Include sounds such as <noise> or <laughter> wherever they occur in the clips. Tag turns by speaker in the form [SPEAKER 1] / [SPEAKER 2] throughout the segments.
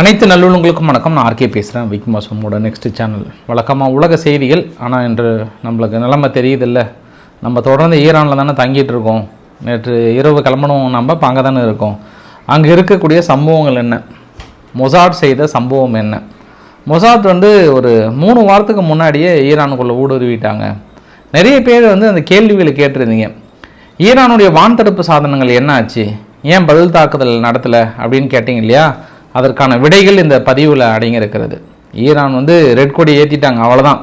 [SPEAKER 1] அனைத்து நல்லுள்ளங்களுக்கும் வணக்கம். நான் ஆர்கே பேசுகிறேன் விக் மாசமோட நெக்ஸ்ட் சேனல் வழக்கமாக உலக செய்திகள். ஆனால் இன்று நம்மளுக்கு நிலைமை தெரியுதில்ல. நம்ம தொடர்ந்து ஈரானில் தானே தங்கிட்டு இருக்கோம். நேற்று இரவு கிளம்பணும் நம்ம இப்போ அங்கே தானே இருக்கோம். அங்கே இருக்கக்கூடிய சம்பவங்கள் என்ன? மொசாட் செய்த சம்பவம் என்ன? மொசாட் வந்து ஒரு மூணு வாரத்துக்கு முன்னாடியே ஈரானுக்குள்ளே ஊடுருவிட்டாங்க. நிறைய பேர் வந்து அந்த கேள்விகளை கேட்டிருந்தீங்க. ஈரானுடைய வான் தடுப்பு சாதனங்கள் என்ன ஆச்சு ஏன் பதில் தாக்குதல் நடத்தலை? அப்படின்னு கேட்டிங்க இல்லையா? அதற்கான விடைகள் இந்த பதிவில் அடங்கியிருக்கிறது. ஈரான் வந்து ரெட் கொடி ஏற்றிட்டாங்க அவ்வளோதான்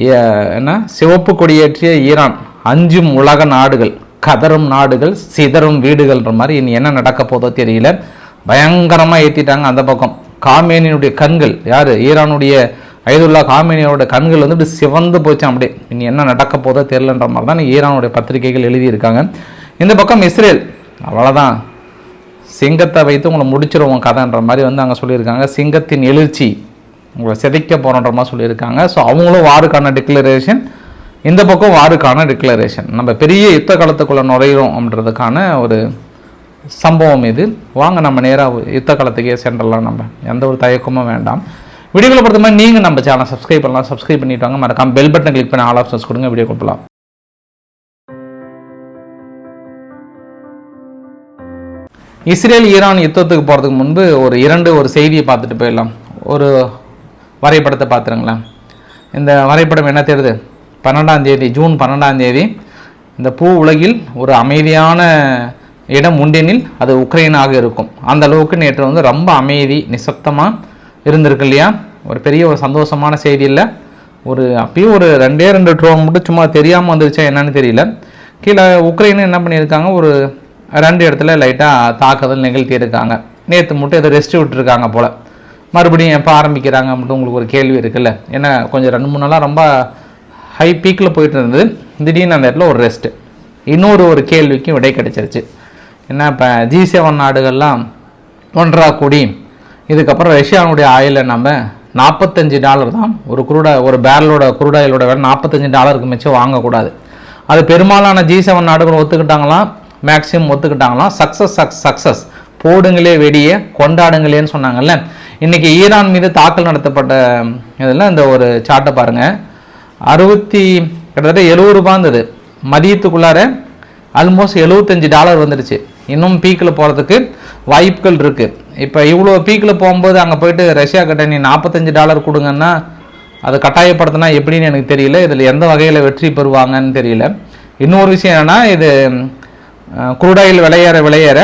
[SPEAKER 1] ஏ- என்ன? சிவப்பு கொடியேற்றிய ஈரான் அஞ்சும் உலக நாடுகள் கதரும் நாடுகள் சிதறும் வீடுகள்ன்ற மாதிரி இனி என்ன நடக்க போதோ தெரியல. பயங்கரமாக ஏற்றிட்டாங்க அந்த பக்கம். காமேனியினுடைய கண்கள் யார்? ஈரானுடைய ஐதுல்லா காமேனியோட கண்கள் வந்து இப்படி சிவந்து போச்சு அப்படியே. இனி என்ன நடக்க போதோ தெரியலன்ற மாதிரி தான் ஈரானுடைய பத்திரிகைகள் எழுதியிருக்காங்க. இந்த பக்கம் இஸ்ரேல் அவ்வளோதான் சிங்கத்தை வைத்து உங்களை முடிச்சிருவோம் கதைன்ற மாதிரி வந்து அங்கே சொல்லியிருக்காங்க. சிங்கத்தின் எழுச்சி உங்களை சிதைக்க போகிறன்ற மாதிரி சொல்லியிருக்காங்க. ஸோ அவங்களும் வாருக்கான டிக்ளரேஷன் இந்த பக்கம் வாருக்கான டிக்ளரேஷன் நம்ம பெரிய யுத்த காலத்துக்குள்ளே நுழையிறோம் அப்படின்றதுக்கான ஒரு சம்பவம் இது. வாங்க நம்ம நேராக யுத்த காலத்துக்கே சென்றலாம் நம்ம. எந்த ஒரு தயக்கமும் வேண்டாம். வீடியோவில் பொறுத்த மாதிரி நீங்கள் நம்ம சேனல் சப்ஸ்கிரைப் பண்ணலாம். சப்ஸ்கிரைப் பண்ணிட்டு வாங்க. மறக்காமல் பெல் பட்டன் கிளிக் பண்ணி ஆல் ஆப்ஷன்ஸ் கொடுங்க. வீடியோ கொடுக்கலாம் இஸ்ரேல் ஈரான் யுத்தத்துக்கு போகிறதுக்கு முன்பு ஒரு இரண்டு ஒரு செய்தியை பார்த்துட்டு போயிடலாம். ஒரு வரைபடத்தை பார்த்துருங்களேன். இந்த வரைபடம் என்ன தெரியுது பன்னெண்டாம் தேதி ஜூன் பன்னெண்டாம் தேதி இந்த பூ உலகில் ஒரு அமைதியான இடம் உண்டெனில் அது உக்ரைனாக இருக்கும். அந்த அளவுக்கு நேற்று வந்து ரொம்ப அமைதி நிசப்தமாக இருந்திருக்கு இல்லையா? ஒரு பெரிய ஒரு சந்தோஷமான செய்தி இல்லை. ஒரு அப்பயும் ஒரு ரெண்டே ரெண்டு ட்ரோ மட்டும் சும்மா தெரியாமல் வந்துருச்சா என்னன்னு தெரியல. கீழே உக்ரைனு என்ன பண்ணியிருக்காங்க? ஒரு ரெண்டு இடத்துல லைட்டாக தாக்குதல் நிகழ்த்தியிருக்காங்க. நேற்று மட்டும் ஏதோ ரெஸ்ட் விட்டுருக்காங்க போல். மறுபடியும் எப்போ ஆரம்பிக்கிறாங்க மட்டும் உங்களுக்கு ஒரு கேள்வி இருக்குல்ல? ஏன்னா கொஞ்சம் ரெண்டு மூணு நாளாக ரொம்ப ஹை பீக்கில் போயிட்டு இருந்தது. திடீர்னு அந்த இடத்துல ஒரு ரெஸ்ட்டு இன்னொரு ஒரு கேள்விக்கும் விடை கிடைச்சிருச்சு. ஏன்னா இப்போ ஜி செவன் நாடுகள்லாம் ஒன்றா கூடி இதுக்கப்புறம் ரஷ்யாவுடைய ஆயிலை நம்ம நாற்பத்தஞ்சு டாலர் தான். ஒரு குரூட ஒரு பேரலோட குரூடாயிலோட விலை நாற்பத்தஞ்சு டாலருக்கு மிச்சம் வாங்கக்கூடாது. அது பெரும்பாலான ஜி செவன் நாடுகள் ஒத்துக்கிட்டாங்களாம். மேக்ஸிமம் ஒத்துக்கிட்டாங்களாம். சக்ஸஸ் சக்ஸ் சக்ஸஸ் போடுங்களே வெடியே கொண்டாடுங்களேன்னு சொன்னாங்கல்ல. இன்றைக்கி ஈரான் மீது தாக்கல் நடத்தப்பட்ட இதில் இந்த ஒரு சார்ட்டை பாருங்கள் அறுபத்தி கிட்டத்தட்ட எழுபது ரூபா இருந்தது. மதியத்துக்குள்ளார ஆல்மோஸ்ட் எழுபத்தஞ்சு டாலர் வந்துடுச்சு இன்னும் பீக்கில் போகிறதுக்கு வாய்ப்புகள் இருக்குது இப்போ இவ்வளோ பீக்கில் போகும்போது அங்கே போயிட்டு ரஷ்யா கிட்ட நீ நாற்பத்தஞ்சு டாலர் கொடுங்கன்னா அதை கட்டாயப்படுத்தினா எப்படின்னு எனக்கு தெரியல. இதில் எந்த வகையில் வெற்றி பெறுவாங்கன்னு தெரியல. இன்னொரு விஷயம் என்னென்னா இது குரூடாயில் விளையேற விளையேற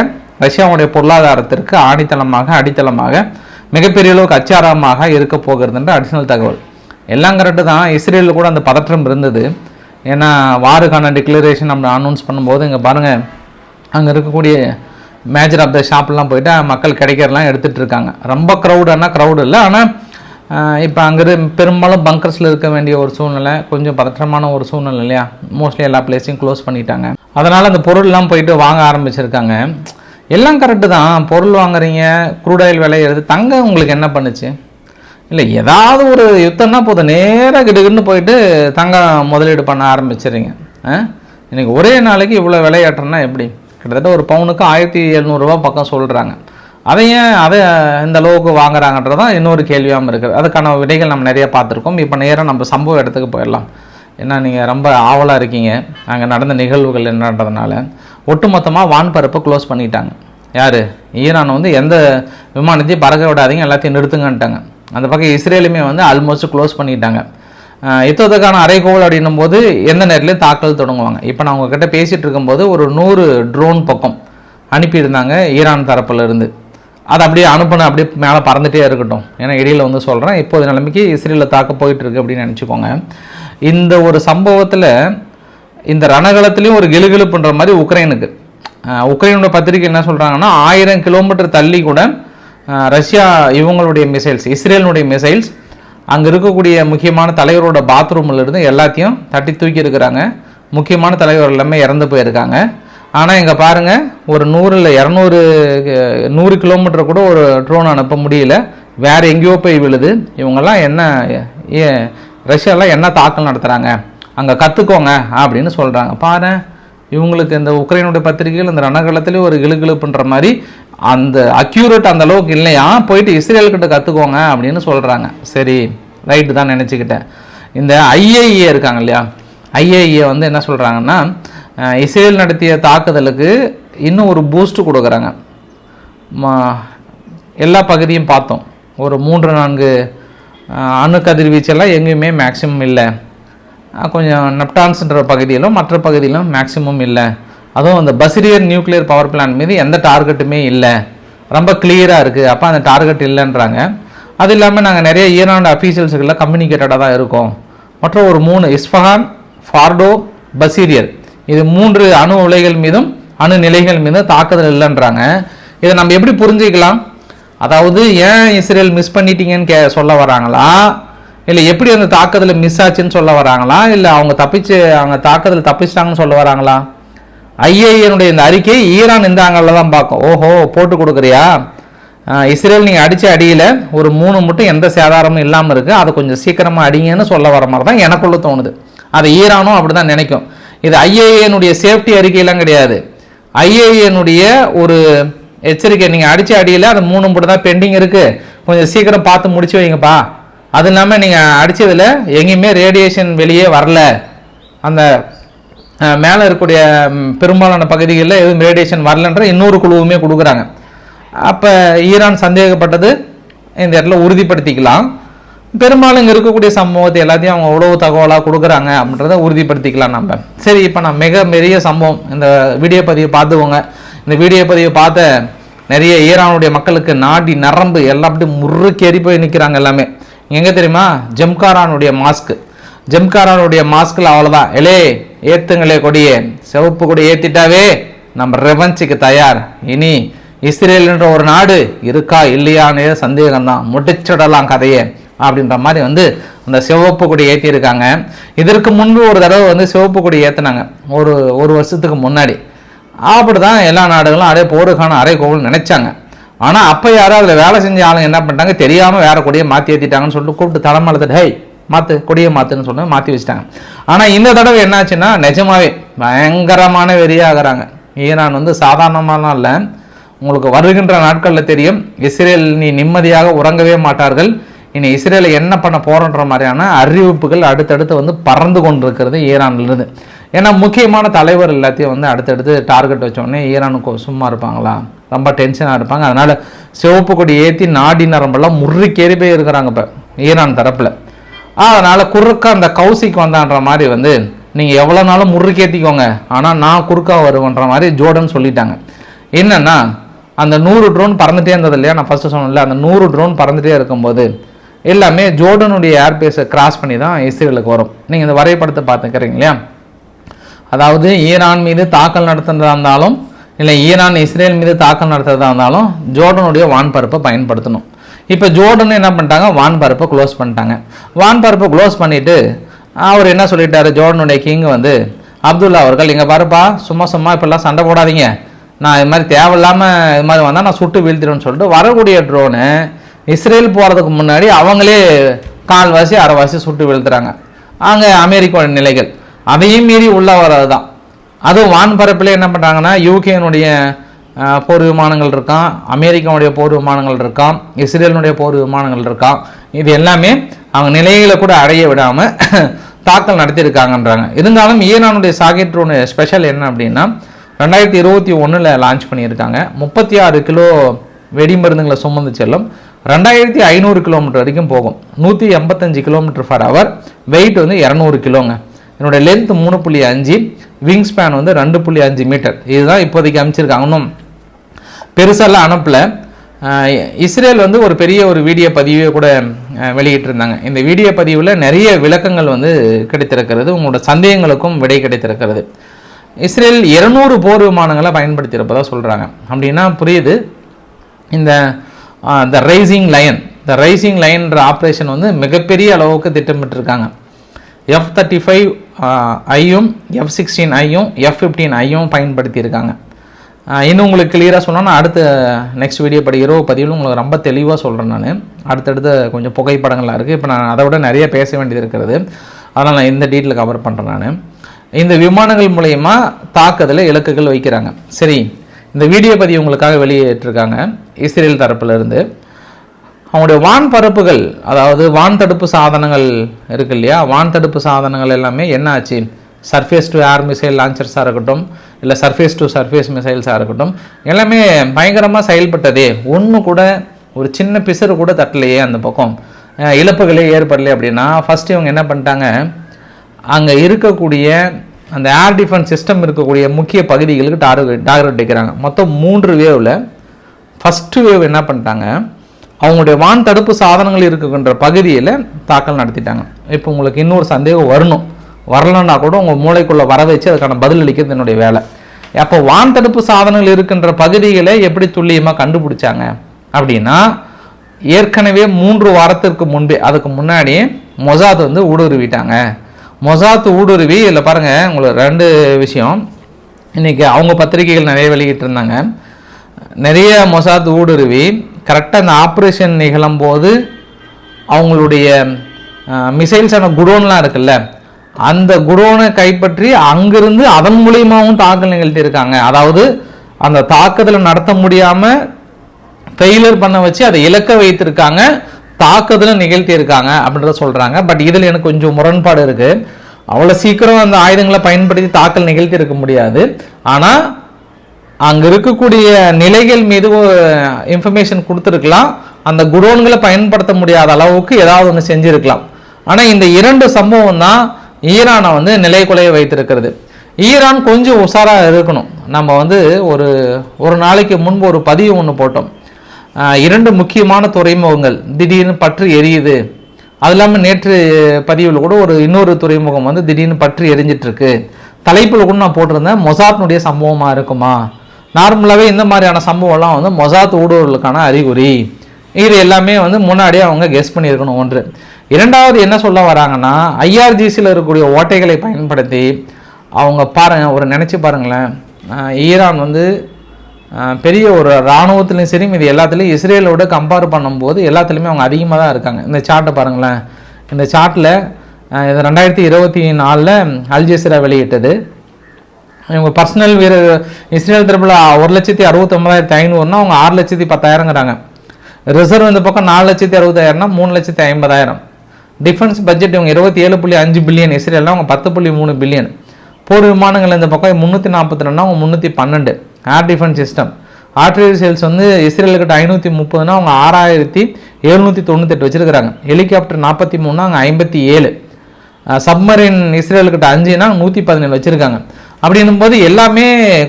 [SPEAKER 1] ரஷ்யாவுடைய பொருளாதாரத்திற்கு ஆணித்தளமாக அடித்தளமாக மிகப்பெரிய அளவுக்கு அச்சாரமாக இருக்க போகிறதுன்ற அடிஷனல் தகவல். எல்லாம் கரெக்டு தான். இஸ்ரேலில் கூட அந்த பதற்றம் இருந்தது. ஏன்னா வாருக்கான டிக்ளரேஷன் நம்ம அனௌன்ஸ் பண்ணும்போது இங்கே பாருங்கள் அங்கே இருக்கக்கூடிய மேஜர் ஆஃப் த ஷாப்லாம் போயிட்டு மக்கள் கிடைக்கிறலாம் எடுத்துகிட்டு இருக்காங்க. ரொம்ப க்ரௌடுன்னா க்ரௌடு இல்லை. ஆனால் இப்போ அங்கே பெரும்பாலும் பங்கர்ஸில் இருக்க வேண்டிய ஒரு சூழ்நிலை கொஞ்சம் பதற்றமான ஒரு சூழ்நிலை இல்லையா? மோஸ்ட்லி எல்லா பிளேஸையும் க்ளோஸ் பண்ணிட்டாங்க. அதனால் அந்த பொருள்லாம் போயிட்டு வாங்க ஆரம்பிச்சிருக்காங்க. எல்லாம் கரெக்டு தான். பொருள் வாங்குறீங்க குரூடாயில் எழுது தங்க உங்களுக்கு என்ன பண்ணுச்சு? இல்லை ஏதாவது ஒரு யுத்தம்னா போதும். நேராக கிடுகிடுன்னு போயிட்டு தங்கம் முதலீடு பண்ண ஆரம்பிச்சிடுறீங்க ஆ? இன்னைக்கு ஒரே நாளைக்கு இவ்வளோ விளையாட்டுறனா எப்படி? கிட்டத்தட்ட ஒரு பவுனுக்கு ஆயிரத்தி எழுநூறுபா பக்கம் சொல்கிறாங்க அதை ஏன் அதை இந்த அளவுக்கு வாங்குறாங்கன்றது தான் இன்னொரு கேள்வியாகவும் இருக்குது அதுக்கான விடைகள் நம்ம நிறைய பார்த்துருக்கோம். இப்போ நேராக நம்ம சம்பவ இடத்துக்கு போயிடலாம். ஏன்னா நீங்கள் ரொம்ப ஆவலாக இருக்கீங்க. அங்கே நடந்த நிகழ்வுகள் என்னன்றதுனால. ஒட்டுமொத்தமாக வான்பரப்பை க்ளோஸ் பண்ணிட்டாங்க. யார்? ஈரான் வந்து எந்த விமானத்தையும் பறக்க விடாதீங்க எல்லாத்தையும் நிறுத்துங்கன்ட்டாங்க. அந்த பக்கம் இஸ்ரேலுமே வந்து ஆல்மோஸ்ட் க்ளோஸ் பண்ணிட்டாங்க. யுத்தத்துக்கான அரைக்கோள் அப்படின்னும் போது எந்த நேரத்துலையும் தாக்கல் தொடங்குவாங்க. இப்போ நான் உங்ககிட்ட பேசிகிட்டு இருக்கும்போது ஒரு நூறு ட்ரோன் பக்கம் அனுப்பியிருந்தாங்க ஈரான் தரப்புல இருந்து. அதை அப்படியே அனுப்பின அப்படியே மேலே பறந்துகிட்டே இருக்கட்டும். ஏன்னா இடையில வந்து சொல்கிறேன் இப்போது நிலைமைக்கு இஸ்ரேலில் தாக்க போயிட்டு இருக்கு அப்படின்னு நினச்சிக்கோங்க. இந்த ஒரு சம்பவத்தில் இந்த ரணகலத்துலேயும் ஒரு கெலுகெலுப்புன்ற மாதிரி உக்ரைனுக்கு உக்ரைனோட பத்திரிகை என்ன சொல்கிறாங்கன்னா ஆயிரம் கிலோமீட்டர் தள்ளி கூட ரஷ்யா இவங்களுடைய மிசைல்ஸ் இஸ்ரேலினுடைய மிசைல்ஸ் அங்கே இருக்கக்கூடிய முக்கியமான தலைவரோட பாத்ரூமில் இருந்து எல்லாத்தையும் தட்டி தூக்கி இருக்கிறாங்க முக்கியமான தலைவர் எல்லாமே இறந்து போயிருக்காங்க. ஆனால் இங்கே பாருங்கள் ஒரு நூறு இல்லை இரநூறு நூறு கிலோமீட்டர் கூட ஒரு ட்ரோன் அனுப்ப முடியல. வேறு எங்கேயோ போய் விழுது. இவங்கெல்லாம் என்ன ஏ- ரஷ்யாலாம் என்ன தாக்கல் நடத்துகிறாங்க அங்கே கற்றுக்கோங்க அப்படின்னு சொல்கிறாங்க பாரு இவங்களுக்கு இந்த உக்ரைனுடைய பத்திரிகைகள் இந்த ரணகலத்திலே ஒரு கிளுகிளுப்புன்ற மாதிரி அந்த அக்யூரேட் அந்த அளவுக்கு இல்லையா? போயிட்டு இஸ்ரேல்கிட்ட கற்றுக்கோங்க அப்படின்னு சொல்கிறாங்க சரி ரைட்டு தான் நினச்சிக்கிட்டேன். இந்த ஐஏஏ இருக்காங்க இல்லையா? ஐஏஏ வந்து என்ன சொல்கிறாங்கன்னா இஸ்ரேல் நடத்திய தாக்குதலுக்கு இன்னும் ஒரு பூஸ்ட் கொடுக்குறாங்க. எல்லா பகுதியும் பார்த்தோம். ஒரு மூன்று நான்கு அணு கதிர்வீச்செல்லாம் எங்கேயுமே மேக்சிமம் இல்லை. கொஞ்சம் நெப்டான்ஸ்ன்ற பகுதியிலும் மற்ற பகுதியிலும் மேக்ஸிமம் இல்லை. அதுவும் அந்த பசிரியர் நியூக்ளியர் பவர் பிளான்ட் மீது எந்த டார்கெட்டுமே இல்லை. ரொம்ப கிளியராக இருக்குது அப்போ அந்த டார்கெட் இல்லைன்றாங்க. அது இல்லாமல் நாங்கள் நிறைய ஈரான் அஃபீஷியல்ஸுக்கெல்லாம் கம்யூனிகேட்டடாக தான் இருக்கோம். மற்றும் ஒரு மூணு இஸ்ஃபஹான் ஃபார்டோ பசீரியர் இது மூன்று அணு உலைகள் மீதும் அணு நிலைகள் மீதும் தாக்குதல் இல்லைன்றாங்க. இதை நம்ம எப்படி புரிஞ்சுக்கலாம்? அதாவது ஏன் இஸ்ரேல் மிஸ் பண்ணிட்டீங்கன்னு கே சொல்ல வராங்களா? இல்லை எப்படி அந்த தாக்குதல் மிஸ் ஆச்சுன்னு சொல்ல வராங்களா? இல்லை அவங்க தப்பிச்சு அவங்க தாக்குதல் தப்பிச்சிட்டாங்கன்னு சொல்ல வராங்களா? ஐஏஎனுடைய இந்த அறிக்கை ஈரான் இந்த ஆங்கிளில் தான் பார்க்கும். ஓஹோ போட்டு கொடுக்குறியா? இஸ்ரேல் நீங்கள் அடித்த அடியில் ஒரு மூணு மட்டும் எந்த சேதாரமும் இல்லாமல் இருக்குது அதை கொஞ்சம் சீக்கிரமாக அடிங்கன்னு சொல்ல வர மாதிரி தான் எனக்குள்ளே தோணுது. அதை ஈரானும் அப்படி தான் நினைக்கும். இது ஐஏஏனுடைய சேஃப்டி அறிக்கையெல்லாம் கிடையாது. ஐஏஏனுடைய ஒரு எச்சரிக்கை நீங்கள் அடித்த அடியில் அது மூணு மட்டும் தான் பெண்டிங் இருக்குது கொஞ்சம் சீக்கிரம் பார்த்து முடிச்சு வைங்கப்பா. அது இல்லாமல் நீங்கள் அடித்ததில் எங்கேயுமே ரேடியேஷன் வெளியே வரல. அந்த மேலே இருக்கக்கூடிய பெரும்பாலான பகுதிகளில் எதுவும் ரேடியேஷன் வரலன்ற இன்னொரு குழுவுமே கொடுக்குறாங்க. அப்போ ஈரான் சந்தேகப்பட்டது. இந்த இடத்துல உறுதிப்படுத்திக்கலாம். பெரும்பாலும் இங்கே இருக்கக்கூடிய சம்பவத்தை எல்லாத்தையும் அவங்க உளவு தகவலாக கொடுக்குறாங்க அப்படின்றத உறுதிப்படுத்திக்கலாம் நம்ம. சரி இப்போ நான் மிக பெரிய சம்பவம். இந்த வீடியோ பதிவை பார்த்துக்கோங்க. இந்த வீடியோ பதிவை பார்த்த நிறைய ஈரானுடைய மக்களுக்கு நாடி நரம்பு எல்லாம் அப்படி முறுக்கேறி போய் நிற்கிறாங்க எல்லாமே. எங்கே தெரியுமா? ஜம்காரானுடைய மாஸ்க்கு ஜம்காரானுடைய மாஸ்கில் அவ்வளோதான் எலே ஏத்துங்களே கொடியே. சிவப்பு கொடி ஏற்றிட்டாவே நம்ம ரெவன்ஸுக்கு தயார். இனி இஸ்ரேல்ன்ற ஒரு நாடு இருக்கா இல்லையானே சந்தேகம்தான். முடிச்சிடலாம் கதையை. அப்படின்ற மாதிரி வந்து அந்த சிவப்பு கொடி ஏற்றியிருக்காங்க இதற்கு முன்பு ஒரு தடவை வந்து சிவப்பு கொடி ஏற்றினாங்க ஒரு ஒரு வருஷத்துக்கு முன்னாடி. அப்படி தான் எல்லா நாடுகளும் அதே போருக்கான அரை நினைச்சாங்க. ஆனால் அப்போ யாரோ அதில் வேலை செஞ்ச ஆளுங்க என்ன பண்ணிட்டாங்க? தெரியாமல் வேற கொடியை மாற்றி ஏற்றிட்டாங்கன்னு சொல்லிட்டு கூப்பிட்டு தலைமலத்துட்டு ஹேய் மாற்று கொடியை மாற்றுன்னு சொல்லி மாற்றி வச்சுட்டாங்க. ஆனால் இந்த தடவை என்னாச்சுன்னா நிஜமாவே பயங்கரமான வெறியாகிறாங்க ஈரான் வந்து சாதாரணமாலாம் இல்லை. உங்களுக்கு வருகின்ற நாட்களில் தெரியும் இஸ்ரேல் நீ நிம்மதியாக உறங்கவே மாட்டார்கள். இனி இஸ்ரேலை என்ன பண்ண போறோன்ற மாதிரியான அறிவிப்புகள் அடுத்தடுத்து வந்து பறந்து கொண்டிருக்கிறது ஈரான்லேருந்து. ஏன்னா முக்கியமான தலைவர் எல்லாத்தையும் வந்து அடுத்தடுத்து டார்கெட் வச்சோடனே ஈரானுக்கு சும்மா இருப்பாங்களா? ரொம்ப டென்ஷனாக இருப்பாங்க. அதனால் சிவப்பு கொடி ஏற்றி நாடி நரம்பெல்லாம் முறுக்கேறி போய் இருக்கிறாங்க இப்போ ஈரான் தரப்பில். அதனால் குறுக்க அந்த கௌசிக்கு வந்தான்ற மாதிரி வந்து நீங்கள் எவ்வளோ நாளும் முறுக்கேற்றிக்கோங்க ஆனால் நான் குறுக்கா வருவேன்ற மாதிரி ஜோர்டன் சொல்லிட்டாங்க. என்னன்னா அந்த நூறு ட்ரோன் பறந்துகிட்டே இருந்தது இல்லையா? நான் ஃபஸ்ட்டு சொன்னேன்ல அந்த நூறு ட்ரோன் பறந்துகிட்டே இருக்கும்போது எல்லாமே ஜோர்டனுடைய ஏர்பேஸை கிராஸ் பண்ணி தான் இஸ்ரேலுக்கு வரும். நீங்கள் இந்த வரைபடத்தை பார்த்துக்கிறீங்க இல்லையா அதாவது ஈரான் மீது தாக்கல் நடத்துறதா இருந்தாலும் இல்லை ஈரான் இஸ்ரேல் மீது தாக்கல் நடத்துறதா இருந்தாலும் ஜோர்டனுடைய வான்பரப்பை பயன்படுத்தணும். இப்போ ஜோர்டன் என்ன பண்ணிட்டாங்க? வான்பரப்பை க்ளோஸ் பண்ணிட்டாங்க. வான்பரப்பை க்ளோஸ் பண்ணிவிட்டு அவர் என்ன சொல்லிட்டாரு? ஜோர்டனுடைய கிங் வந்து அப்துல்லா அவர்கள் இங்கே பாருப்பா சும்மா சும்மா இப்போல்லாம் சண்டை போடாதீங்க. நான் இது மாதிரி தேவையில்லாமல் இது மாதிரி வந்தால் நான் சுட்டு வீழ்த்திடுவேன்னு சொல்லிட்டு வரக்கூடிய ட்ரோனு இஸ்ரேல் போகிறதுக்கு முன்னாடி அவங்களே கால்வாசி அரைவாசி சுட்டு வீழ்த்துறாங்க. அங்கே அமெரிக்காவோட நிலைகள். அதையும் மீறி உள்ளே வர்றது தான் அதுவும் வான்பரப்பில் என்ன பண்ணுறாங்கன்னா யூகேனுடைய போர் விமானங்கள் இருக்கான் அமெரிக்காவுடைய போர் விமானங்கள் இருக்கான் இஸ்ரேலினுடைய போர் விமானங்கள் இருக்கான் இது எல்லாமே அவங்க நிலைகளை கூட அடைய விடாமல் <coughs> தாக்கல் நடத்தியிருக்காங்கன்றாங்க. இருந்தாலும் ஈரானுடைய சாகெட் ஸ்பெஷல் என்ன அப்படின்னா ரெண்டாயிரத்தி இருபத்தி ஒன்றில் லான்ச் பண்ணியிருக்காங்க. முப்பத்தி ஆறு கிலோ வெடிமருந்துகளை சுமந்து செல்லும் ரெண்டாயிரத்தி ஐநூறு கிலோமீட்டர் வரைக்கும் போகும். நூற்றி எண்பத்தஞ்சு கிலோமீட்டர் ஃபர் ஹவர் வெயிட் வந்து இரநூறு கிலோங்க என்னோட லென்த் மூணு புள்ளி அஞ்சு. விங் ஸ்பேன் வந்து ரெண்டு புள்ளி அஞ்சு மீட்டர் இதுதான் இப்போதைக்கு அமைச்சிருக்காங்க. இன்னும் பெருசெல்லாம் அனுப்பல. இஸ்ரேல் வந்து ஒரு பெரிய ஒரு வீடியோ பதிவே கூட வெளியிட்டிருந்தாங்க. இந்த வீடியோ பதிவில் நிறைய விளக்கங்கள் வந்து கிடைத்திருக்கிறது. உங்களோட சந்தேகங்களுக்கும் விடை கிடைத்திருக்கிறது. இஸ்ரேல் இருநூறு போர் விமானங்களை பயன்படுத்தியிருப்பதாக சொல்கிறாங்க அப்படின்னா புரியுது. இந்த the rising lion the rising லைன்ற operation வந்து மிகப்பெரிய அளவுக்கு திட்டமிட்டிருக்காங்க. எஃப் தேர்ட்டி ஃபைவ் ஐயும் எஃப் சிக்ஸ்டீன் ஐயும் எஃப் ஃபிஃப்டீன் ஐயும் பயன்படுத்தியிருக்காங்க. இன்னும் உங்களுக்கு கிளியராக சொன்னால் நான் அடுத்த நெக்ஸ்ட் வீடியோ படி இரவு பதிவில் உங்களுக்கு ரொம்ப தெளிவாக சொல்கிறேன் நான். அடுத்தடுத்த கொஞ்சம் புகைப்படங்களாக இருக்குது இப்போ நான் அதை விட நிறைய பேச வேண்டியது இருக்கிறது. அதனால் நான் இந்த டீட்டெயில் கவர் பண்ணுறேன் நான். இந்த விமானங்கள் மூலயமா தாக்குதலை இலக்குகள் வைக்கிறாங்க. சரி இந்த வீடியோ பதிவு உங்களுக்காக வெளியேற்றிருக்காங்க இஸ்ரேல் தரப்பிலிருந்து. அவங்களுடைய வான் பரப்புகள் அதாவது வான் தடுப்பு சாதனங்கள் இருக்கு இல்லையா? வான் தடுப்பு சாதனங்கள் எல்லாமே என்ன ஆச்சு? சர்ஃபேஸ் டு ஏர் மிசைல் லான்ச்சர்ஸாக இருக்கட்டும் இல்லை சர்ஃபேஸ் டு சர்ஃபேஸ் மிசைல்ஸாக இருக்கட்டும் எல்லாமே பயங்கரமாக செயல்பட்டதே. ஒன்று கூட ஒரு சின்ன பிசறு கூட தட்டலையே அந்த பக்கம். இழப்புகளே ஏற்படலையே அப்படின்னா ஃபஸ்ட்டு இவங்க என்ன பண்ணிட்டாங்க? அங்கே இருக்கக்கூடிய அந்த ஏர் டிஃபென்ஸ் சிஸ்டம் இருக்கக்கூடிய முக்கிய பகுதிகளுக்கு டார்கெட் டார்கெட் அடிக்கிறாங்க மொத்தம் மூன்று வேவில் ஃபஸ்ட்டு வேவ் என்ன பண்ணிட்டாங்க? அவங்களுடைய வான் தடுப்பு சாதனங்கள் இருக்கின்ற பகுதியில் தாக்கல் நடத்திட்டாங்க. இப்போ உங்களுக்கு இன்னொரு சந்தேகம் வரணும். வரலன்னா கூட உங்கள் மூளைக்குள்ளே வர வச்சு அதுக்கான பதில் அளிக்கிறது என்னுடைய வேலை. அப்போ வான் தடுப்பு சாதனங்கள் இருக்கின்ற பகுதிகளை எப்படி துல்லியமாக கண்டுபிடிச்சாங்க? அப்படின்னா ஏற்கனவே மூன்று வாரத்திற்கு முன்பே அதுக்கு முன்னாடி மொசாத் வந்து ஊடுருவிட்டாங்க. மொசாத் ஊடுருவி இதில் பாருங்கள் உங்களுக்கு ரெண்டு விஷயம். இன்றைக்கி அவங்க பத்திரிகைகள் நிறைய வெளியிட்டு இருந்தாங்க. நிறைய மொசாத் ஊடுருவி கரெக்டாக அந்த ஆப்ரேஷன் நிகழும்போது அவங்களுடைய மிசைல்ஸான குடோன்லாம் இருக்குல்ல அந்த குடோனை கைப்பற்றி அங்கிருந்து அதன் மூலியமாகவும் தாக்கல் நிகழ்த்தியிருக்காங்க அதாவது அந்த தாக்குதலை நடத்த முடியாமல் ஃபெயிலியர் பண்ண வச்சு அதை இலக்க வைத்திருக்காங்க. தாக்குதலும் நிகழ்த்தியிருக்காங்க அப்படின்றத சொல்கிறாங்க பட் இதில் எனக்கு கொஞ்சம் முரண்பாடு இருக்குது அவ்வளோ சீக்கிரம் அந்த ஆயுதங்களை பயன்படுத்தி தாக்கல் நிகழ்த்தி இருக்க முடியாது. ஆனால் அங்கே இருக்கக்கூடிய நிலைகள் மீது இன்ஃபர்மேஷன் கொடுத்துருக்கலாம். அந்த குடோன்களை பயன்படுத்த முடியாத அளவுக்கு ஏதாவது ஒன்று செஞ்சுருக்கலாம். ஆனால் இந்த இரண்டு சம்பவம் தான் ஈரானை வந்து நிலைக்குலைய வைத்திருக்கிறது. ஈரான் கொஞ்சம் உஷாராக இருக்கணும். நம்ம வந்து ஒரு ஒரு நாளைக்கு முன்பு ஒரு பதிவு ஒன்று போட்டோம். இரண்டு முக்கியமான துறைமுகங்கள் திடீர்னு பற்று எரியுது. அது இல்லாமல் நேற்று பதிவில் கூட ஒரு இன்னொரு துறைமுகம் வந்து திடீர்னு பற்று எரிஞ்சிட்ருக்கு. தலைப்பில் கூட நான் போட்டிருந்தேன் மொசாத்னுடைய சம்பவமாக இருக்குமா? நார்மலாகவே இந்த மாதிரியான சம்பவம்லாம் வந்து மொசாத் ஊடுருவலுக்கான அறிகுறி. இது எல்லாமே வந்து முன்னாடியே அவங்க கெஸ் பண்ணியிருக்கணும் ஒன்று. இரண்டாவது என்ன சொல்ல வராங்கன்னா ஐஆர்ஜிசியில் இருக்கக்கூடிய ஓட்டைகளை பயன்படுத்தி அவங்க பாருங்கள் ஒரு நினச்சி பாருங்களேன். ஈரான் வந்து பெரிய ஒரு இராணுவத்துலேயும் சரி இது எல்லாத்துலேயும் இஸ்ரேலோட கம்பேர் பண்ணும்போது எல்லாத்துலேயுமே அவங்க அதிகமாக தான் இருக்காங்க. இந்த சார்ட்டை பாருங்களேன். இந்த சார்ட்டில் இது ரெண்டாயிரத்தி இருபத்தி நாலில் அல்ஜெசிரா வெளியிட்டது. இவங்க பர்சனல் வீரர் இஸ்ரேல் தரப்பில் ஒரு லட்சத்தி அறுபத்தொம்பதாயிரத்தி ஐநூறுனா அவங்க ஆறு லட்சத்தி பத்தாயிரங்கிறாங்க. ரிசர்வ் இந்த பக்கம் நாலு லட்சத்தி அறுபதாயிரம்னா மூணு லட்சத்தி ஐம்பதாயிரம். டிஃபென்ஸ் பட்ஜெட் இவங்க இருபத்தி ஏழு புள்ளி அஞ்சு பில்லியன் இஸ்ரேல்னா அவங்க பத்து புள்ளி மூணு பில்லியன் போர் விமானங்கள் இந்த பக்கம் முந்நூற்றி நாற்பத்தி ரெண்டுனா அவங்க முந்நூற்றி பன்னெண்டு. Air defence system artillery shells வந்து இஸ்ரேலுக்கிட்ட ஐநூற்றி முப்பதுனா அவங்க ஆறாயிரத்தி எழுநூற்றி தொண்ணூத்தெட்டு வச்சுருக்கிறாங்க. ஹெலிகாப்டர் நாற்பத்தி மூணுனா அவங்க ஐம்பத்தி ஏழு. சப்மரின் இஸ்ரேலுக்கிட்ட அஞ்சுனா நூற்றி பதினேழு வச்சுருக்காங்க. அப்படின்னும் போது எல்லாமே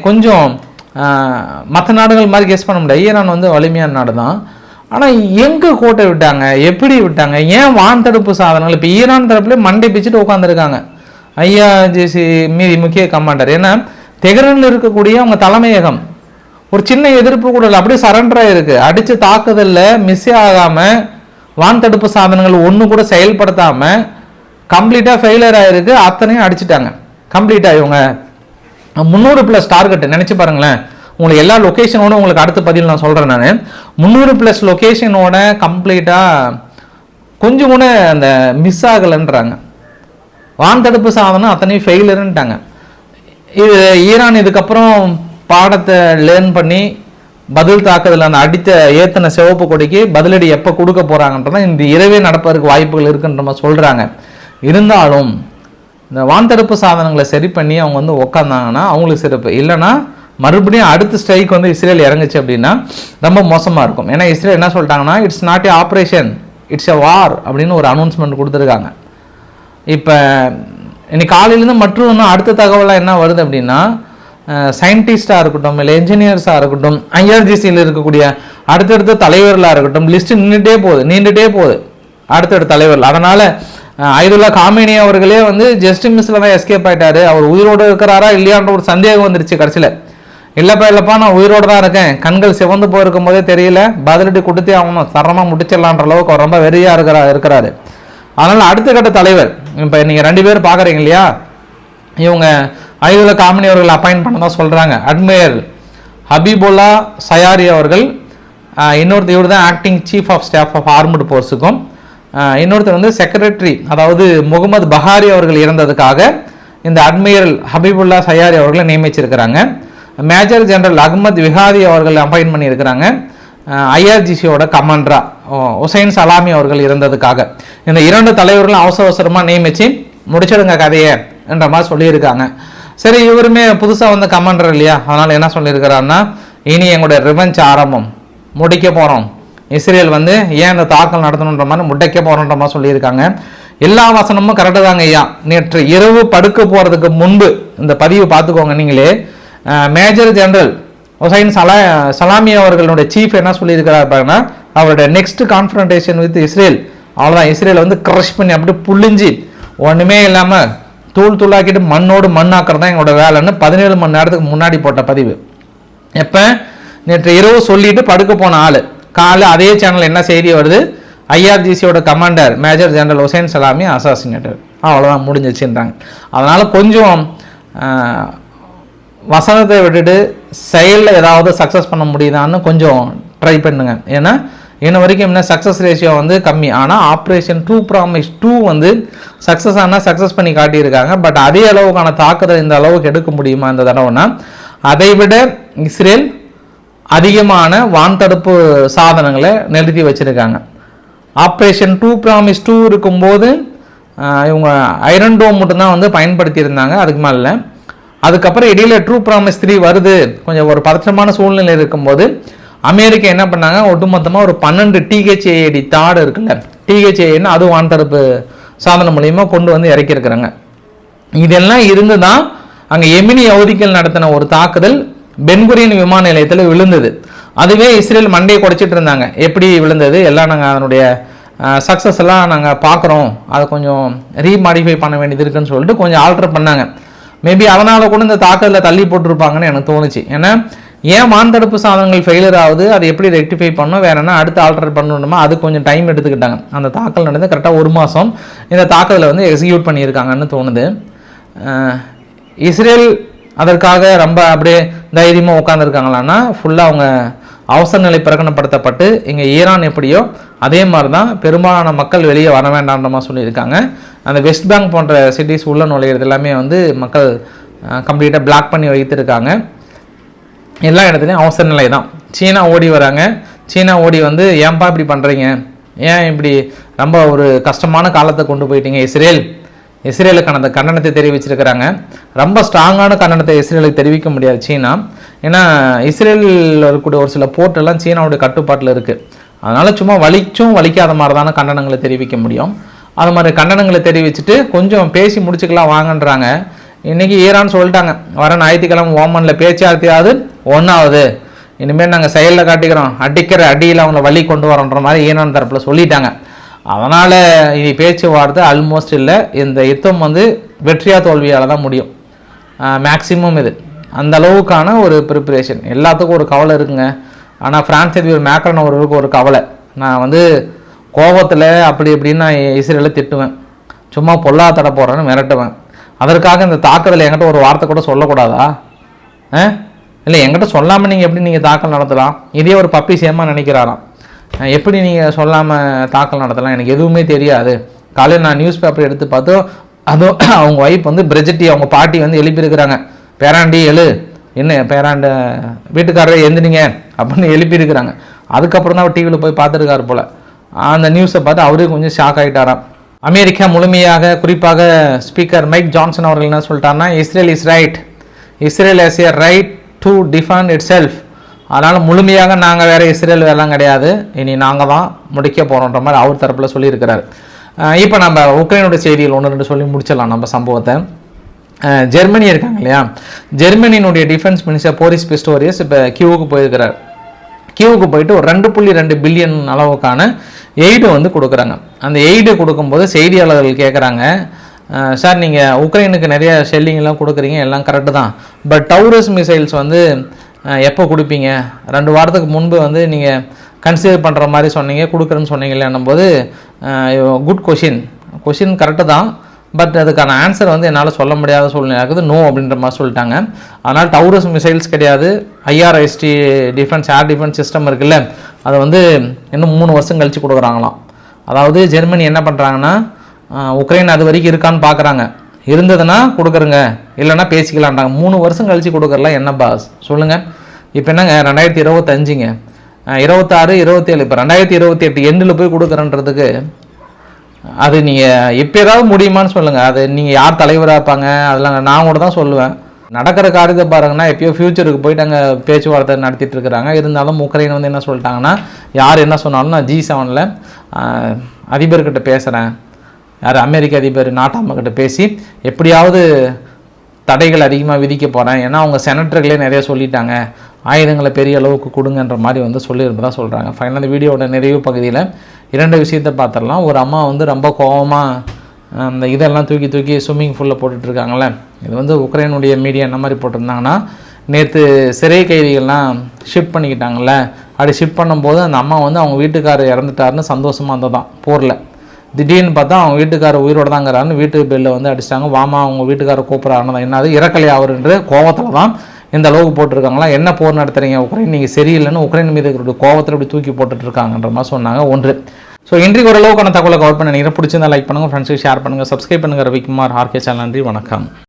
[SPEAKER 1] கொஞ்சம் மற்ற நாடுகள் மாதிரி கெஸ் பண்ண முடியாது. ஈரான் வந்து வலிமையான நாடு தான் ஆனால் எங்கே கோட்டை விட்டாங்க? எப்படி விட்டாங்க? ஏன் வான் தடுப்பு சாதனங்கள்? இப்போ ஈரான் தரப்புலேயே மண்டை பிச்சுட்டு உட்காந்துருக்காங்க ஐஆர்ஜிசி மீதி முக்கிய கமாண்டர் ஏன்னா தெஹ்ரானில் இருக்கக்கூடிய அவங்க தலைமையகம். ஒரு சின்ன எதிர்ப்பு கூட இல்லை அப்படியே சரண்டராக இருக்குது அடித்து தாக்குதலில் மிஸ் ஆகாமல் வான் தடுப்பு சாதனங்கள் ஒன்று கூட செயல்படுத்தாமல் கம்ப்ளீட்டாக ஃபெயிலியர் ஆகிருக்கு அத்தனையும் அடிச்சிட்டாங்க. கம்ப்ளீட்டாக இவங்க. முந்நூறு ப்ளஸ் டார்கெட்டு நினச்சி பாருங்களேன். உங்களுக்கு எல்லா லொக்கேஷனோட உங்களுக்கு அடுத்த பதில் நான் சொல்கிறேன் நான். முந்நூறு ப்ளஸ் லொக்கேஷனோட கம்ப்ளீட்டாக கொஞ்சம் கூட அந்த மிஸ் ஆகலைன்றாங்க. வான் தடுப்பு சாதனம் அத்தனையும் ஃபெயிலருன்ட்டாங்க இது ஈரான் இதுக்கப்புறம் பாடத்தை லேர்ன் பண்ணி பதில் தாக்குதல் அந்த அடித்த ஏத்தனை சிவப்பு கொடிக்கு பதிலடி எப்போ கொடுக்க போகிறாங்கன்றத இந்த இரவே நடப்பதற்கு வாய்ப்புகள் இருக்குன்ற மாதிரி சொல்கிறாங்க இருந்தாலும் இந்த வான் தடுப்பு சாதனங்களை சரி பண்ணி அவங்க வந்து உக்காந்தாங்கன்னா அவங்களுக்கு சிறப்பு. இல்லைன்னா மறுபடியும் அடுத்த ஸ்ட்ரைக் வந்து இஸ்ரேல் இறங்குச்சு அப்படின்னா ரொம்ப மோசமாக இருக்கும். ஏன்னா இஸ்ரேல் என்ன சொல்லிட்டாங்கன்னா it's not a operation it's a war அப்படின்னு ஒரு அனௌன்ஸ்மெண்ட் கொடுத்துருக்காங்க. இப்போ இன்னைக்கு காலையிலேருந்து மற்றும் இன்னும் அடுத்த தகவலாக என்ன வருது அப்படின்னா சயின்டிஸ்டாக இருக்கட்டும் இல்லை என்ஜினியர்ஸாக இருக்கட்டும் ஐஆர்ஜிசியில் இருக்கக்கூடிய அடுத்தடுத்த தலைவர்களாக இருக்கட்டும் லிஸ்ட் நின்றுட்டே போகுது நீண்டுட்டே போகுது. அடுத்தடுத்த தலைவர்கள். அதனால் ஐதுல்லா காமினி அவர்களே வந்து ஜஸ்ட் மிஸ்ல தான் எஸ்கேப் ஆயிட்டாரு. அவர் உயிரோடு இருக்கிறாரா இல்லையான்ற ஒரு சந்தேகம் வந்துருச்சு கடைசியில். இல்லைப்பா இல்லைப்பா நான் உயிரோடு தான் இருக்கேன். கண்கள் சிவந்து போயிருக்கும் போதே தெரியல. பதிலடி கொடுத்தே ஆகணும். சரமாக முடிச்சிடலான்ற அளவுக்கு ரொம்ப வெறியாக இருக்கிறா இருக்கிறாரு. அதனால் அடுத்த கட்ட தலைவர் இப்போ நீங்கள் ரெண்டு பேரும் பார்க்குறீங்க இல்லையா? இவங்க ஐதுல காமினி அவர்கள் அப்பாயின்ட் தான் சொல்கிறாங்க அட்மையர் ஹபீபுல்லா சயாரி அவர்கள் ஆஹ் இன்னொருத்தர் இவர் தான் acting chief of staff of armed ஃபோர்ஸுக்கும் இன்னொருத்தர் வந்து செக்ரட்டரி அதாவது முகமது பஹாரி அவர்கள் இறந்ததுக்காக இந்த அட்மையரல் ஹபீபுல்லா சயாரி அவர்களை நியமிச்சிருக்கிறாங்க. மேஜர் ஜெனரல் அகமது விஹாரி அவர்கள் அப்பாயின்ட் பண்ணியிருக்கிறாங்க. ஐஆர்ஜிசியோட கமாண்டராக உசைன் சலாமி அவர்கள் இருந்ததுக்காக. இந்த இரண்டு தலைவர்களும் அவசர அவசரமாக நியமித்து முடிச்சிடுங்க கதையை என்ற மாதிரி சொல்லியிருக்காங்க. சரி இவருமே புதுசாக வந்த கமாண்டர் இல்லையா? அதனால் என்ன சொல்லியிருக்கிறாருன்னா இனி எங்களுடைய ரிவெஞ்ச் ஆரம்பம் முடிக்க போகிறோம் இஸ்ரேல் வந்து ஏன் இந்த தாக்கல் நடத்தணுன்ற மாதிரி முடைக்க போகிறோன்ற மாதிரி சொல்லியிருக்காங்க. எல்லா வசனமும் கரெக்டு தாங்க ஐயா. நேற்று இரவு படுக்க போகிறதுக்கு முன்பு இந்த பதிவு பார்த்துக்கோங்க நீங்களே. மேஜர் ஜெனரல் ஹுசைன் சலா சலாமி அவர்களுடைய சீஃப் என்ன சொல்லியிருக்கிறார் பாருங்கன்னா அவருடைய நெக்ஸ்ட் கான்ஃபரன்டேஷன் வித் இஸ்ரேல். அவ்வளோதான் இஸ்ரேல் வந்து க்ரஷ் பண்ணி அப்படியே புழிஞ்சு ஒன்றுமே இல்லாமல் தூள் தூளாக்கிட்டு மண்ணோடு மண்ணாக்குறது தான் எங்களோட வேலைன்னு பதினேழு மணி நேரத்துக்கு முன்னாடி போட்ட பதிவு. எப்போ? நேற்று இரவு சொல்லிட்டு படுக்க போன ஆள். காலை அதே சேனல் என்ன செய்தி வருது? ஐஆர்ஜிசியோட commander major general Hussein Salami assassinator அவ்வளோதான் முடிஞ்சிச்சுன்றாங்க. அதனால் கொஞ்சம் வசனத்தை விட்டுட்டு செயலில் ஏதாவது சக்ஸஸ் பண்ண முடியுதான்னு கொஞ்சம் ட்ரை பண்ணுங்க. ஏன்னா இன்ன வரைக்கும் என்ன சக்ஸஸ் ரேஷியோ வந்து கம்மி. ஆனால் ஆப்ரேஷன் டூ ப்ராமிஸ் டூ வந்து சக்ஸஸ் ஆனால் சக்ஸஸ் பண்ணி காட்டியிருக்காங்க. பட் அதே அளவுக்கான தாக்குதல் இந்த அளவுக்கு எடுக்க முடியுமா இந்த தடவைனா அதை விட இஸ்ரேல் அதிகமான வான் தடுப்பு சாதனங்களை நிறுத்தி வச்சுருக்காங்க. ஆப்ரேஷன் டூ ப்ராமிஸ் டூ இருக்கும்போது இவங்க ஐரன் டோம் மட்டும்தான் வந்து பயன்படுத்தியிருந்தாங்க. அதுக்கு மேலே இல்லை. அதுக்கப்புறம் இடையில ட்ரூ ப்ராமிஸ் த்ரீ வருது. கொஞ்சம் ஒரு பதற்றமான சூழ்நிலை இருக்கும்போது அமெரிக்கா என்ன பண்ணாங்க? ஒட்டுமொத்தமாக ஒரு பன்னெண்டு டிஹெச்ஏடி தாடு இருக்குல்ல. டிஹெச்ஏன்னு அதுவும் வான்தடுப்பு சாதனம் மூலியமாக கொண்டு வந்து இறக்கியிருக்கிறாங்க. இதெல்லாம் இருந்து தான் அங்கே எமினி யவுதிகள் நடத்தின ஒரு தாக்குதல் பென்குரியன் விமான நிலையத்தில் விழுந்தது. அதுவே இஸ்ரேல் மண்டையை குடைச்சிட்டு இருந்தாங்க. எப்படி விழுந்தது? எல்லாம் நாங்கள் அதனுடைய சக்ஸஸ் எல்லாம் நாங்கள் பார்க்குறோம். அதை கொஞ்சம் ரீமாடிஃபை பண்ண வேண்டியது இருக்குன்னு சொல்லிட்டு கொஞ்சம் ஆல்டர் பண்ணாங்க. மேபி அதனால் கூட இந்த தாக்குதலில் தள்ளி போட்டிருப்பாங்கன்னு எனக்கு தோணுச்சு. ஏன்னா ஏன் மாந்தடுப்பு சாதனங்கள் ஃபெயிலியர் ஆகுது? அதை எப்படி ரெக்டிஃபை பண்ணணும்? வேற என்ன? அடுத்து ஆல்டர் பண்ணணுமா? அது கொஞ்சம் டைம் எடுத்துக்கிட்டாங்க. அந்த தாக்கல் நடந்து கரெக்டாக ஒரு மாதம் இந்த தாக்குதலை வந்து எக்ஸிக்யூட் பண்ணியிருக்காங்கன்னு தோணுது. இஸ்ரேல் அதற்காக ரொம்ப அப்படியே தைரியமாக உட்காந்துருக்காங்களான்னா ஃபுல்லாக அவங்க அவசர நிலை பிரகடனப்படுத்தப்பட்டு இங்கே ஈரான் எப்படியோ அதே மாதிரி தான் பெரும்பாலான மக்கள் வெளியே வர வேண்டாம்ன்றமா சொல்லியிருக்காங்க. அந்த வெஸ்ட் பேங்க் போன்ற சிட்டிஸ் உள்ள நுழையிறது எல்லாமே வந்து மக்கள் கம்ப்ளீட்டாக பிளாக் பண்ணி வைத்திருக்காங்க. எல்லா இடத்துலையும் அவசர நிலை தான் சீனா ஓடி வராங்க. சீனா ஓடி வந்து ஏன்பா இப்படி பண்ணுறீங்க ஏன் இப்படி ரொம்ப ஒரு கஷ்டமான காலத்தை கொண்டு போயிட்டீங்க இஸ்ரேல்? இஸ்ரேலுக்கான அந்த கண்டனத்தை தெரிவிச்சிருக்கிறாங்க. ரொம்ப ஸ்ட்ராங்கான கண்டனத்தை இஸ்ரேலுக்கு தெரிவிக்க முடியாது சீனா. ஏன்னா இஸ்ரேலில் இருக்கக்கூடிய ஒரு சில போர்ட்டெல்லாம் சீனாவுடைய கட்டுப்பாட்டில் இருக்குது அதனால் சும்மா வலிச்சும் வலிக்காத மாதிரி தானே கண்டனங்களை தெரிவிக்க முடியும். அது மாதிரி கண்டனங்களை தெரிவிச்சுட்டு கொஞ்சம் பேசி முடிச்சுக்கலாம் வாங்கன்றாங்க. இன்னைக்கு ஈரான் சொல்லிட்டாங்க வர ஞாயிற்றுக்கிழமை ஓமனில் பேச்சார்த்தையாவது ஒன்றாவது இனிமேல் நாங்கள் செயலில் காட்டிக்கிறோம். அடிக்கிற அடியில் அவங்கள வழி கொண்டு வரோன்ற மாதிரி ஈனான் தரப்பில் சொல்லிட்டாங்க. அதனால் இனி பேச்சுவார்த்தை ஆல்மோஸ்ட் இல்லை. இந்த யுத்தம் வந்து வெற்றியா தோல்வியால் தான் முடியும். மேக்சிமம் இது. அந்த அளவுக்கான ஒரு ப்ரிப்பரேஷன் எல்லாத்துக்கும் ஒரு கவலை இருக்குங்க. ஆனால் பிரான்ஸ் அதிபர் மேக்ரன் அவர்களுக்கு ஒரு கவலை. நான் வந்து கோபத்தில் அப்படி இப்படின்னு நான் இஸ்ரேலை திட்டுவேன். சும்மா பொல்லா தட போகிறேன்னு மிரட்டுவேன். அதற்காக இந்த தாக்குதல் என்கிட்ட ஒரு வார்த்தை கூட சொல்லக்கூடாதா? ஆ? இல்லை என்கிட்ட சொல்லாமல் நீங்கள் எப்படி நீங்கள் தாக்கல் நடத்தலாம்? இதே ஒரு பப்பி சேமாக நினைக்கிறாராம். எப்படி நீங்கள் சொல்லாமல் தாக்கல் நடத்தலாம்? எனக்கு எதுவுமே தெரியாது. காலையில் நான் நியூஸ் பேப்பர் எடுத்து பார்த்தோம் அதுவும் அவங்க ஒய்ஃப் வந்து பிரெஜட்டி அவங்க பாட்டி வந்து எழுப்பியிருக்கிறாங்க. பேராண்டி எழு. என்ன பேராண்ட வீட்டுக்காரரே எழுந்துனீங்க அப்படின்னு எழுப்பியிருக்கிறாங்க. அதுக்கப்புறம் தான் அவர் டிவியில் போய் பார்த்துருக்காரு போல். அந்த நியூஸை பார்த்து அவரே கொஞ்சம் ஷாக் ஆகிட்டாராம் அமெரிக்கா முழுமையாக குறிப்பாக ஸ்பீக்கர் மைக் ஜான்சன் அவர்கள் என்ன சொல்லிட்டாருன்னா Israel is right Israel is a right to defend itself அதனால் முழுமையாக நாங்கள் வேறு இஸ்ரேல் வேலாம் கிடையாது. இனி நாங்கள் தான் முடிக்க போகிறோன்ற மாதிரி அவர் தரப்பில் சொல்லியிருக்கிறார். இப்போ நம்ம உக்ரைனோட செய்திகள் ஒன்று ரெண்டு சொல்லி முடிச்சிடலாம் நம்ம சம்பவத்தை. ஜெர்மனி இருக்காங்க இல்லையா? ஜெர்மனியினுடைய டிஃபென்ஸ் மினிஸ்டர் போரிஸ் பிஸ்டோரியஸ் இப்போ கியூவுக்கு போயிருக்கிறார். கியூவுக்கு போயிட்டு ஒரு ரெண்டு புள்ளி ரெண்டு பில்லியன் அளவுக்கான எய்டு வந்து கொடுக்குறாங்க. அந்த எய்டு கொடுக்கும்போது செய்தியாளர்கள் கேட்குறாங்க சார் நீங்கள் உக்ரைனுக்கு நிறைய ஷெல்லிங்லாம் கொடுக்குறீங்க எல்லாம் கரெக்டு தான். பட் டவுரஸ் மிசைல்ஸ் வந்து எப்போ கொடுப்பீங்க? ரெண்டு வாரத்துக்கு முன்பு வந்து நீங்கள் கன்சிடர் பண்ணுற மாதிரி சொன்னீங்க கொடுக்குறேன்னு சொன்னீங்களேன்னும் போது குட் கொஷின் கொஷின் கரெக்டு தான். பட் அதுக்கான ஆன்சர் வந்து என்னால் சொல்ல முடியாத சூழ்நிலை இருக்குது. நோ அப்படின்ற மாதிரி சொல்லிட்டாங்க. அதனால் டவுரஸ் மிசைல்ஸ் கிடையாது. IRIS T defence air defence system இருக்குல்ல அதை வந்து இன்னும் மூணு வருஷம் கழித்து கொடுக்குறாங்களாம். அதாவது ஜெர்மனி என்ன பண்ணுறாங்கன்னா உக்ரைன் அது வரைக்கும் இருக்கான்னு பார்க்குறாங்க இருந்ததுன்னா கொடுக்குறங்க. இல்லைன்னா பேசிக்கலான்றாங்க. மூணு வருஷம் கழித்து கொடுக்குறலாம் என்ன பாஸ்? சொல்லுங்கள் இப்போ என்னங்க? ரெண்டாயிரத்தி இருபத்தஞ்சுங்க. இருபத்தாறு இருபத்தேழு. இப்போ ரெண்டாயிரத்தி இருபத்தி எட்டு எண்டில் போய் கொடுக்குறன்றதுக்கு அது நீங்கள் இப்போ ஏதாவது முடியுமான்னு சொல்லுங்கள் அது நீங்கள் யார் தலைவராக இருப்பாங்க? அதெல்லாம் நான் கூட தான் சொல்லுவேன். நடக்கிற காரியத்தை பாருங்கன்னா எப்பயோ ஃப்யூச்சருக்கு போயிட்டு அங்கே பேச்சுவார்த்தை நடத்திட்டு இருக்கிறாங்க. இருந்தாலும் உக்ரைன் வந்து என்ன சொல்லிட்டாங்கன்னா யார் என்ன சொன்னாலும் நான் ஜி செவனில் அதிபர்கிட்ட பேசுகிறேன் யார் அமெரிக்க அதிபர் நாட்டாமக்கிட்ட பேசி எப்படியாவது தடைகள் அதிகமாக விதிக்க போகிறேன் ஏன்னா அவங்க செனட்டர்களே நிறைய சொல்லிட்டாங்க. ஆயுதங்களை பெரிய அளவுக்கு கொடுங்கன்ற மாதிரி வந்து சொல்லியிருந்ததா சொல்கிறாங்க ஃபைனல் அந்த வீடியோட நிறைவு பகுதியில் இரண்டு விஷயத்தை பார்த்துடலாம். ஒரு அம்மா வந்து ரொம்ப கோபமாக அந்த இதெல்லாம் தூக்கி தூக்கி ஸ்விம்மிங் ஃபுல்லில் போட்டுட்ருக்காங்களே இது வந்து உக்ரைனுடைய மீடியா என்ன மாதிரி போட்டிருந்தாங்கன்னா நேற்று சிறை கைதிகள்லாம் ஷிஃப்ட் பண்ணிக்கிட்டாங்கல்ல. அப்படி ஷிஃப்ட் பண்ணும்போது அந்த அம்மா வந்து அவங்க வீட்டுக்காரர் இறந்துட்டாருன்னு சந்தோஷமாக இருந்ததான் போரில். திடீர்னு பார்த்தா அவங்க வீட்டுக்காரர் உயிரோட தாங்கிறாருன்னு வீட்டு பெல்லை வந்து அடிச்சிட்டாங்க. வாமா அவங்க வீட்டுக்காரர் கூப்பிட்றாங்க என்னது இறக்கலை அவருன்ற கோவத்தில் தான் இந்த அளவுக்கு போட்டிருக்காங்களா? என்ன போர் நடத்துறீங்க? உக்ரைன் நீங்கள் சரியில்லைன்னு உக்ரைன் மீது இருக்கிற கோவத்தில் இப்படி தூக்கி போட்டுட்ருக்காங்கன்ற மாதிரி சொன்னாங்க ஒன்று. ஸோ இன்றைக்கு ஓரளவுக்கான தகவலை கவர் பண்ண நினைக்கிறேன் பிடிச்சிருந்தா லைக் பண்ணுங்கள் ஃப்ரெண்ட்ஸுக்கு ஷேர் பண்ணுங்கள் சப்ஸ்கிரைப் பண்ணுங்கள் ரவிக்குமார் ஆர்கே சேனல் நன்றி வணக்கம்.